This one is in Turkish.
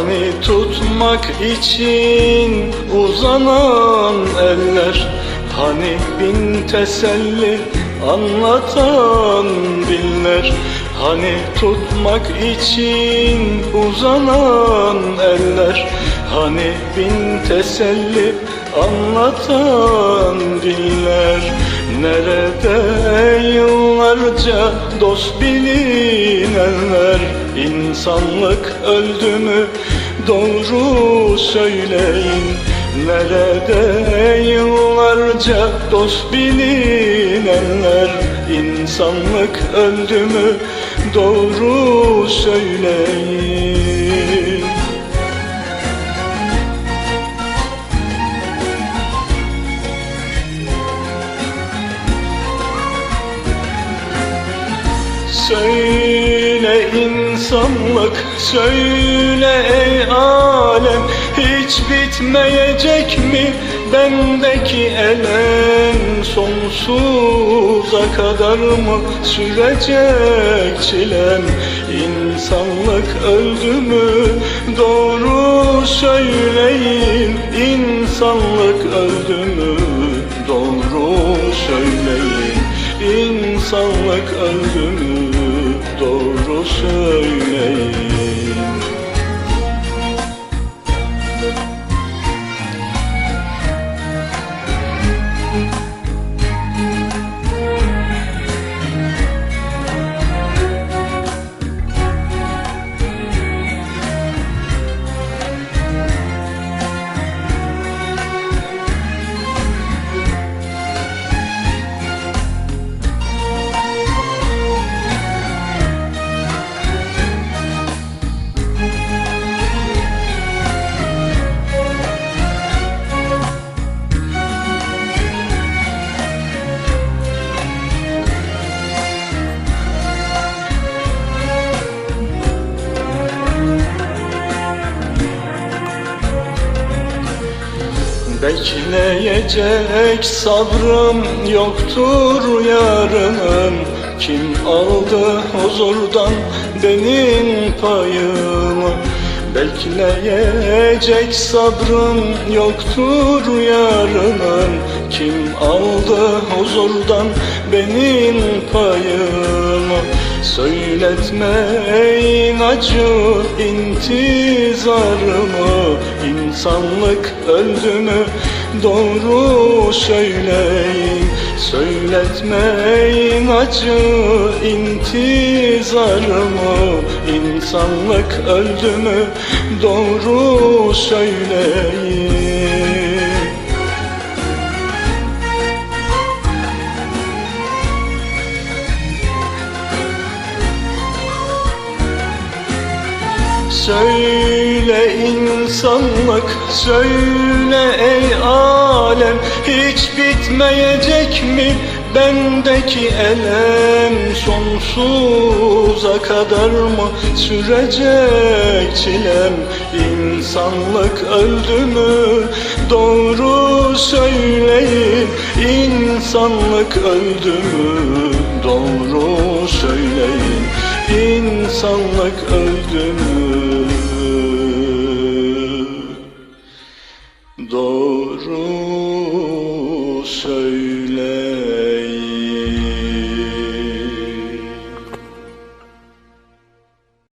Hani tutmak için uzanan eller Hani bin teselli anlatan diller. Hani tutmak için uzanan eller Hani bin teselli anlatan diller. Nerede yıllarca dost bilinenler İnsanlık öldü mü doğru söyleyin Nerede yıllarca dost bilinenler İnsanlık öldü mü? Doğru söyleyin. Söyle insanlık, söyle ey alem Hiç bitmeyecek mi? Bendeki elem Sonsuza kadar mı sürecek çilem? İnsanlık öldü mü? Doğru söyleyin İnsanlık öldü mü? Doğru söyleyin İnsanlık öldü mü doğru söyleyin Bekleyecek sabrım yoktur yarınım. Kim aldı huzurdan benim payımı? Bekleyecek sabrım yoktur yarınım. Kim aldı huzurdan benim payımı? Söyletmeyin acı intizarımı İnsanlık öldü mü? Doğru söyleyin. Söyletmeyin acı intizarımı. İnsanlık öldü mü? Doğru söyleyin. Söyle insanlık, söyle ey alem Hiç bitmeyecek mi? Bendeki elem Sonsuza kadar mı sürecek çilem? İnsanlık öldü mü? Doğru söyleyin İnsanlık öldü mü? Doğru söyleyin İnsanlık öldü mü